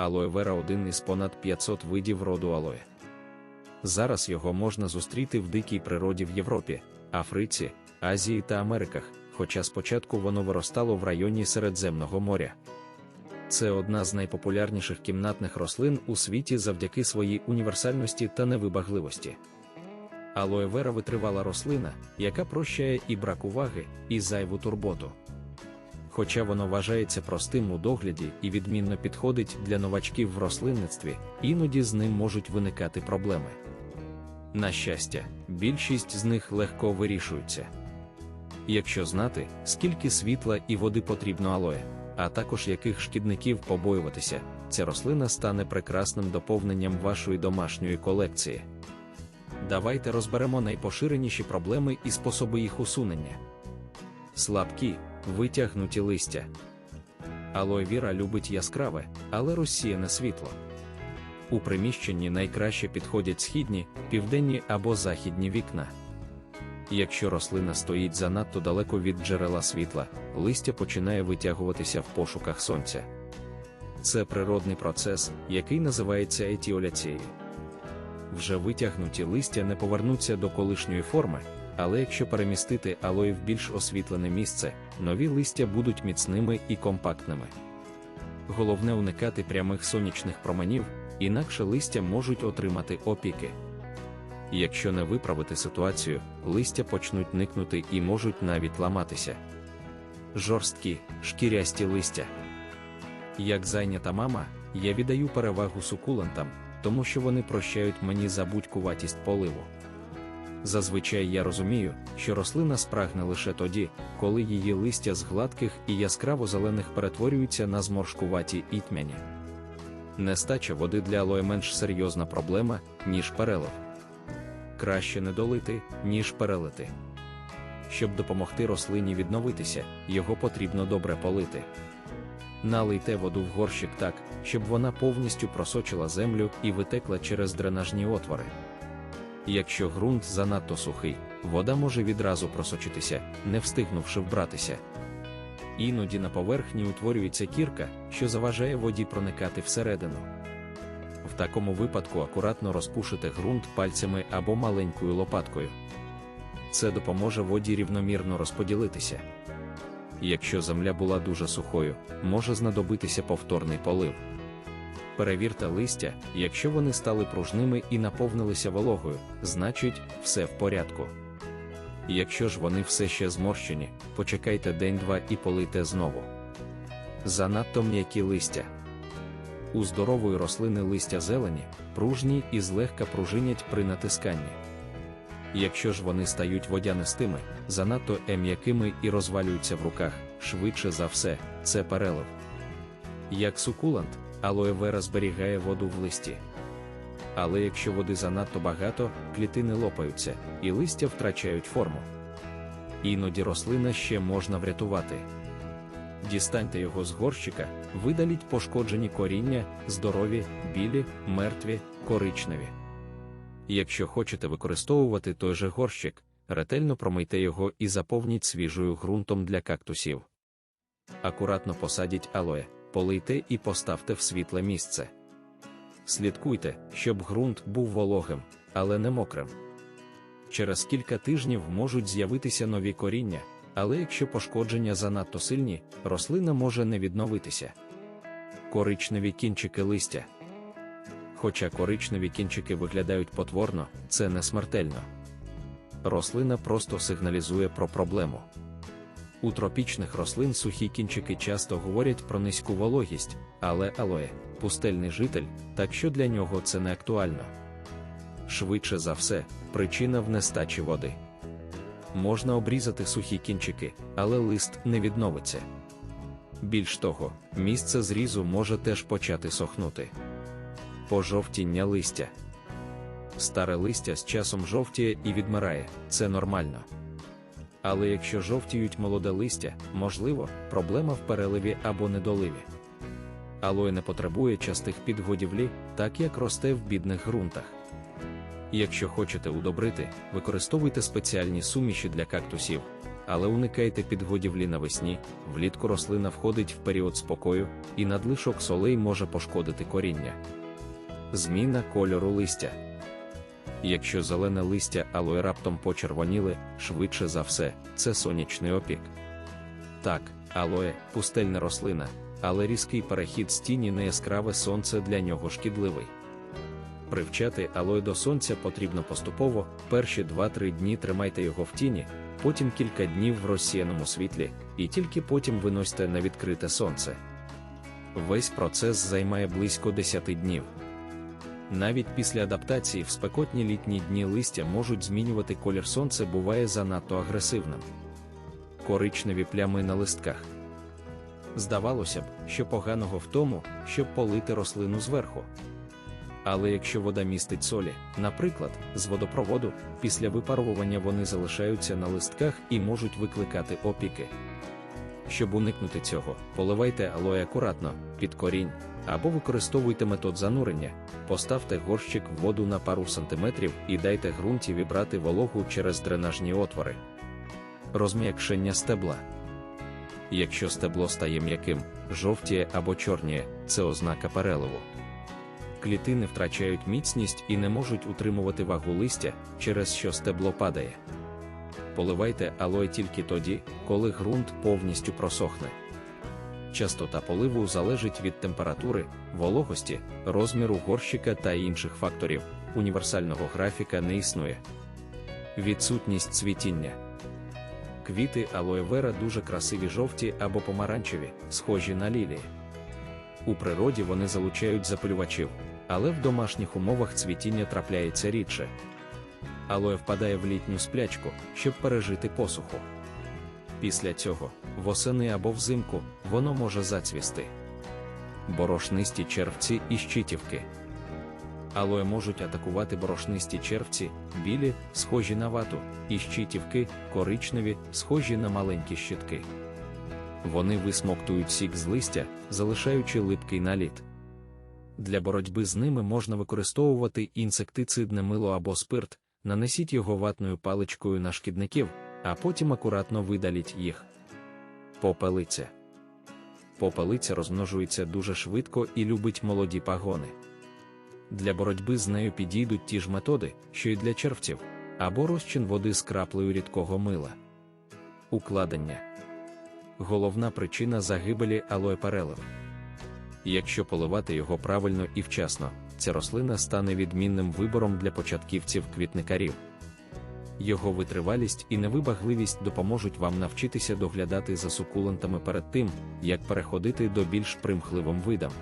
Алоє вера один із понад 500 видів роду алоє. Зараз його можна зустріти в дикій природі в Європі, Африці, Азії та Америках, хоча спочатку воно виростало в районі Середземного моря. Це одна з найпопулярніших кімнатних рослин у світі завдяки своїй універсальності та невибагливості. Алоє вера витривала рослина, яка прощає і брак уваги, і зайву турботу. Хоча воно вважається простим у догляді і відмінно підходить для новачків в рослинництві, іноді з ним можуть виникати проблеми. На щастя, більшість з них легко вирішуються. Якщо знати, скільки світла і води потрібно алоє, а також яких шкідників побоюватися, ця рослина стане прекрасним доповненням вашої домашньої колекції. Давайте розберемо найпоширеніші проблеми і способи їх усунення. Слабкі, витягнуті листя. Алоє віра любить яскраве, але розсіяне світло. У приміщенні найкраще підходять східні, південні або західні вікна. Якщо рослина стоїть занадто далеко від джерела світла, листя починає витягуватися в пошуках сонця. Це природний процес, який називається етіоляцією. Вже витягнуті листя не повернуться до колишньої форми, але якщо перемістити алої в більш освітлене місце, нові листя будуть міцними і компактними. Головне уникати прямих сонячних променів, інакше листя можуть отримати опіки. Якщо не виправити ситуацію, листя почнуть никнути і можуть навіть ламатися. Жорсткі, шкірясті листя. Як зайнята мама, я віддаю перевагу сукулентам, тому що вони прощають мені забудькуватість поливу. Зазвичай я розумію, що рослина спрагне лише тоді, коли її листя з гладких і яскраво зелених перетворюються на зморшкуваті і тьмяні. Нестача води для алоє менш серйозна проблема, ніж перелив. Краще не долити, ніж перелити. Щоб допомогти рослині відновитися, його потрібно добре полити. Налийте воду в горщик так, щоб вона повністю просочила землю і витекла через дренажні отвори. Якщо ґрунт занадто сухий, вода може відразу просочитися, не встигнувши вбратися. Іноді на поверхні утворюється кірка, що заважає воді проникати всередину. В такому випадку акуратно розпушите ґрунт пальцями або маленькою лопаткою. Це допоможе воді рівномірно розподілитися. Якщо земля була дуже сухою, може знадобитися повторний полив. Перевірте листя, якщо вони стали пружними і наповнилися вологою, значить, все в порядку. Якщо ж вони все ще зморщені, почекайте день-два і полийте знову. Занадто м'які листя. У здорової рослини листя зелені, пружні і злегка пружинять при натисканні. Якщо ж вони стають водянистими, занадто м'якими і розвалюються в руках, швидше за все, це перелив. Як сукулант, алоє вера зберігає воду в листі. Але якщо води занадто багато, клітини лопаються, і листя втрачають форму. Іноді рослина ще можна врятувати. Дістаньте його з горщика, видаліть пошкоджені коріння, здорові, білі, мертві, коричневі. Якщо хочете використовувати той же горщик, ретельно промийте його і заповніть свіжою ґрунтом для кактусів. Акуратно посадіть алоє, полийте і поставте в світле місце. Слідкуйте, щоб ґрунт був вологим, але не мокрим. Через кілька тижнів можуть з'явитися нові коріння, але якщо пошкодження занадто сильні, рослина може не відновитися. Коричневі кінчики листя. Хоча коричневі кінчики виглядають потворно, це не смертельно. Рослина просто сигналізує про проблему. У тропічних рослин сухі кінчики часто говорять про низьку вологість, але алоє пустельний житель, так що для нього це не актуально. Швидше за все, причина в нестачі води. Можна обрізати сухі кінчики, але лист не відновиться. Більш того, місце зрізу може теж почати сохнути. Пожовтіння листя. Старе листя з часом жовтіє і відмирає, це нормально. Але якщо жовтіють молоде листя, можливо, проблема в переливі або недоливі. Алоє не потребує частих підгодівлі, так як росте в бідних ґрунтах. Якщо хочете удобрити, використовуйте спеціальні суміші для кактусів, але уникайте підгодівлі навесні, влітку рослина входить в період спокою, і надлишок солей може пошкодити коріння. Зміна кольору листя. Якщо зелене листя алої раптом почервоніли, швидше за все, це сонячний опік. Так, алоє пустельна рослина, але різкий перехід з тіні на яскраве сонце для нього шкідливий. Привчати алой до сонця потрібно поступово, перші 2-3 дні тримайте його в тіні, потім кілька днів в розсіяному світлі, і тільки потім виносьте на відкрите сонце. Весь процес займає близько 10 днів. Навіть після адаптації в спекотні літні дні листя можуть змінювати колір сонце буває занадто агресивним. Коричневі плями на листках. Здавалося б, що поганого в тому, щоб полити рослину зверху. Але якщо вода містить солі, наприклад, з водопроводу, після випаровування вони залишаються на листках і можуть викликати опіки. Щоб уникнути цього, поливайте алоє акуратно, під корінь, або використовуйте метод занурення, поставте горщик в воду на пару сантиметрів і дайте ґрунті вібрати вологу через дренажні отвори. Розм'якшення стебла. Якщо стебло стає м'яким, жовтіє або чорніє, це ознака переливу. Клітини втрачають міцність і не можуть утримувати вагу листя, через що стебло падає. Поливайте алоє тільки тоді, коли ґрунт повністю просохне. Частота поливу залежить від температури, вологості, розміру горщика та інших факторів. Універсального графіка не існує. Відсутність цвітіння. Квіти алоє вера дуже красиві жовті або помаранчеві, схожі на лілії. У природі вони залучають запилювачів, але в домашніх умовах цвітіння трапляється рідше. Алоє впадає в літню сплячку, щоб пережити посуху. Після цього, восени або взимку, воно може зацвісти. Борошнисті червці і щитівки. Алоє можуть атакувати борошнисті червці, білі, схожі на вату, і щитівки, коричневі, схожі на маленькі щитки. Вони висмоктують сік з листя, залишаючи липкий наліт. Для боротьби з ними можна використовувати інсектицидне мило або спирт, нанесіть його ватною паличкою на шкідників, а потім акуратно видаліть їх. Попелиця. Попелиця розмножується дуже швидко і любить молоді пагони. Для боротьби з нею підійдуть ті ж методи, що й для червців, або розчин води з краплею рідкого мила. Укладення. Головна причина загибелі алоепарелив. Якщо поливати його правильно і вчасно, ця рослина стане відмінним вибором для початківців-квітникарів. Його витривалість і невибагливість допоможуть вам навчитися доглядати за сукулентами перед тим, як переходити до більш примхливим видам.